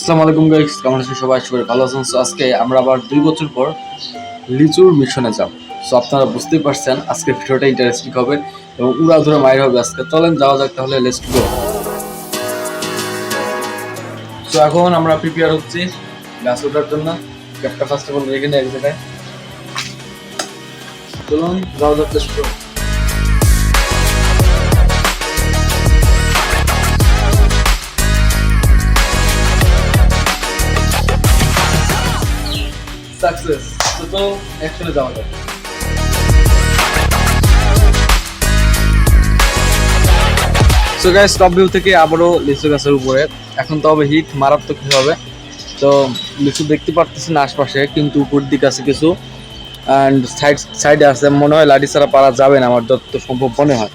আসসালামু আলাইকুম গাইস কেমন আছেন সবাই? আশা করি ভালো আছেন। So, আজকে আমরা আবার দুই বছর পর লিচুর মিশনে যাব। সো আপনারা বুঝতেই পারছেন আজকে ভিডিওটা ইন্টারেস্টিং হবে এবং উড়া ধরে মায়ের হবে আজকে। চলেন যাওয়া যাক তাহলে লেটস গো তো এখন আমরা প্রিপেয়ার হচ্ছি গাছ ওঠার জন্য। ক্যাপটা ফার্স্ট অফ অল রেখে নিয়ে এক জায়গায়। চলুন যাওয়া যাক লেটস সাকসেস তো তো একসাথে যাওয়া যাক সো গাইস টপ ভিউ থেকে আবারও লিচু গাছের উপরে। এখন তো হবে হিট মারাত্মক হবে। তো, লিচু দেখতে পারতেছেন আশপাশে, কিন্তু উপর দিকে আছে কিছু। অ্যান্ড সাইড সাইডে আছে, মনে হয় লাঠি ছাড়া পারা যাবে না, আমার যত সম্ভব মনে হয়।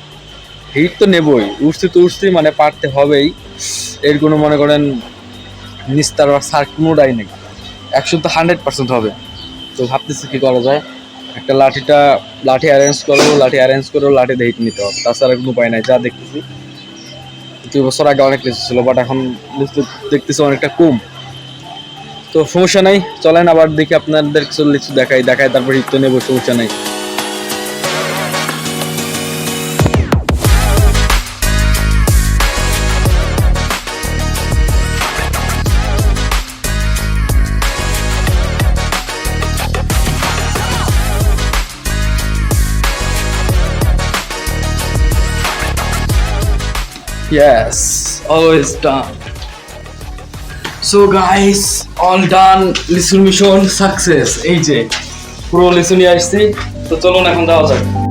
হিট তো নেবই উঠছি তো উঠছি মানে পারতে হবেই। এর কোনো মনে করেন নিস্তার বা সার কোনোটাই নেই। একশো তো হান্ড্রেড পার্সেন্ট হবে। তো ভাবতেছি কী করা যায়? একটা লাঠিটা, লাঠি অ্যারেঞ্জ করব, লাঠি অ্যারেঞ্জ করব লাঠি দিয়ে নিতে হবে। তাছাড়া কোনো উপায় নাই, যা দেখতেছি। দুই বছর আগে অনেক কিছু ছিল বাট এখন দেখতেছি অনেকটা কম। তো সমস্যা নাই, চলেন আবার দেখি আপনাদের কিছু লিচু দেখাই দেখাই, তারপর তো নেব, সমস্যা নাই। Yes, always done. So guys, all done. লিসুর মিশন সাকসেস এই যে পুরো লিসু নিয়ে আসছি তো চলুন এখন যাওয়া যাক